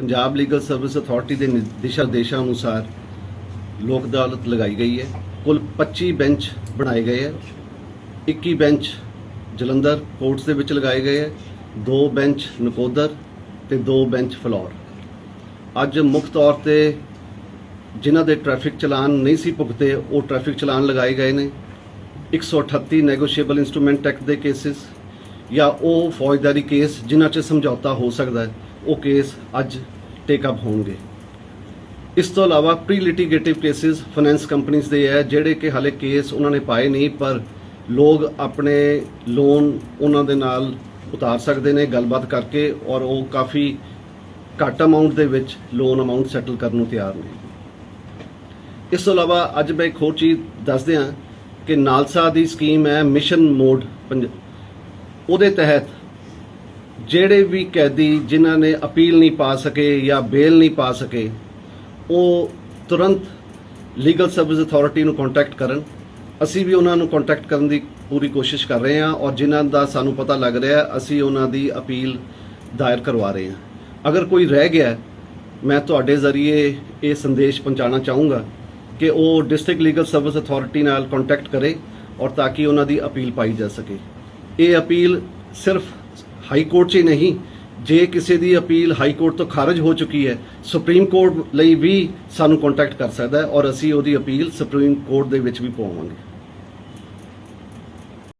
Punjab legal service authority ਦੇ ਦਿਸ਼ਾ ਦੇਸ਼ਾਂ ਅਨੁਸਾਰ ਲੋਕ ਅਦਾਲਤ ਲਗਾਈ ਗਈ ਹੈ। ਕੁੱਲ 25 ਬੈਂਚ ਬਣਾਏ ਗਏ ਹੈ। 21 ਬੈਂਚ ਜਲੰਧਰ ਕੋਰਟਸ ਦੇ ਵਿੱਚ ਲਗਾਏ ਗਏ ਹੈ। ਦੋ ਬੈਂਚ ਨਕੋਦਰ ਤੇ ਦੋ ਬੈਂਚ ਫਲੋਰ। ਅੱਜ ਮੁੱਖ ਤੌਰ ਤੇ ਜਿਨ੍ਹਾਂ ਦੇ ਟ੍ਰੈਫਿਕ ਚਲਾਨ ਨਹੀਂ ਸੀ ਭੁਗਤੇ, ਉਹ ਟ੍ਰੈਫਿਕ ਚਲਾਨ ਲਗਾਏ ਗਏ ਨੇ। 138 ਨੈਗੋਸ਼ੀਏਬਲ ਇਨਸਟਰੂਮੈਂਟ ਐਕਟ ਦੇ ਕੇਸਿਸ ਜਾਂ ਉਹ ਫੌਜਦਾਰੀ ਕੇਸ ਜਿਨ੍ਹਾਂ 'ਚ ਸਮਝੌਤਾ ਹੋ ਸਕਦਾ ਹੈ। ਉਹ ਕੇਸ ਅੱਜ ਟੇਕ ਅਪ ਹੋਣਗੇ। ਇਸ ਤੋਂ ਇਲਾਵਾ ਪ੍ਰੀ ਲਿਟੀਗੇਟਿਵ ਕੇਸਿਸ ਫਾਈਨੈਂਸ ਕੰਪਨੀਆਂ ਦੇ ਹੈ, ਜਿਹੜੇ ਕਿ ਹਾਲੇ ਕੇਸ ਉਹਨਾਂ ਨੇ ਪਾਏ ਨਹੀਂ, ਪਰ ਲੋਕ ਆਪਣੇ ਲੋਨ ਉਹਨਾਂ ਦੇ ਨਾਲ ਉਤਾਰ ਸਕਦੇ ਨੇ, ਗੱਲਬਾਤ ਕਰਕੇ, ਔਰ ਉਹ ਕਾਫੀ ਘੱਟ ਅਮਾਉਂਟ ਦੇ ਵਿੱਚ ਲੋਨ ਅਮਾਉਂਟ ਸੈਟਲ ਕਰਨ ਨੂੰ ਤਿਆਰ ਨੇ। ਇਸ ਤੋਂ ਇਲਾਵਾ ਅੱਜ ਮੈਂ ਇੱਕ ਹੋਰ ਚੀਜ਼ ਦੱਸ ਦਿਆਂ ਕਿ ਨਾਲਸਾ ਦੀ ਸਕੀਮ ਹੈ ਮਿਸ਼ਨ ਮੋਡ ਪੰਜ- ਉਹਦੇ ਤਹਿਤ ਜਿਹੜੇ ਵੀ ਕੈਦੀ ਜਿਨ੍ਹਾਂ ਨੇ ਅਪੀਲ ਨਹੀਂ ਪਾ ਸਕੇ ਜਾਂ ਬੇਲ ਨਹੀਂ ਪਾ ਸਕੇ, ਉਹ ਤੁਰੰਤ ਲੀਗਲ ਸਰਵਿਸ ਅਥਾਰਟੀ ਨੂੰ ਕੰਟੈਕਟ ਕਰਨ। ਅਸੀਂ ਵੀ ਉਹਨਾਂ ਨੂੰ ਕੰਟੈਕਟ ਕਰਨ ਦੀ ਪੂਰੀ ਕੋਸ਼ਿਸ਼ ਕਰ ਰਹੇ ਹਾਂ ਔਰ ਜਿਨ੍ਹਾਂ ਦਾ ਸਾਨੂੰ ਪਤਾ ਲੱਗ ਰਿਹਾ ਅਸੀਂ ਉਹਨਾਂ ਦੀ ਅਪੀਲ ਦਾਇਰ ਕਰਵਾ ਰਹੇ ਹਾਂ। ਅਗਰ ਕੋਈ ਰਹਿ ਗਿਆ ਮੈਂ ਤੁਹਾਡੇ ਜ਼ਰੀਏ ਇਹ ਸੰਦੇਸ਼ ਪਹੁੰਚਾਉਣਾ ਚਾਹੂੰਗਾ ਕਿ ਉਹ ਡਿਸਟ੍ਰਿਕਟ ਲੀਗਲ ਸਰਵਿਸ ਅਥਾਰਟੀ ਨਾਲ ਕੰਟੈਕਟ ਕਰੇ ਔਰ ਤਾਂ ਕਿ ਉਹਨਾਂ ਦੀ ਅਪੀਲ ਪਾਈ ਜਾ ਸਕੇ। ਇਹ ਅਪੀਲ ਸਿਰਫ ਹਾਈ ਕੋਰਟ 'ਚ ਹੀ ਨਹੀਂ, ਜੇ ਕਿਸੇ ਦੀ ਅਪੀਲ ਹਾਈ ਕੋਰਟ ਤੋਂ ਖਾਰਜ ਹੋ ਚੁੱਕੀ ਹੈ, ਸੁਪਰੀਮ ਕੋਰਟ ਲਈ ਵੀ ਸਾਨੂੰ ਕੰਟੈਕਟ ਕਰ ਸਕਦਾ ਹੈ ਔਰ ਅਸੀਂ ਉਹਦੀ ਅਪੀਲ ਸੁਪਰੀਮ ਕੋਰਟ ਦੇ ਵਿੱਚ ਵੀ ਪਾਵਾਂਗੇ।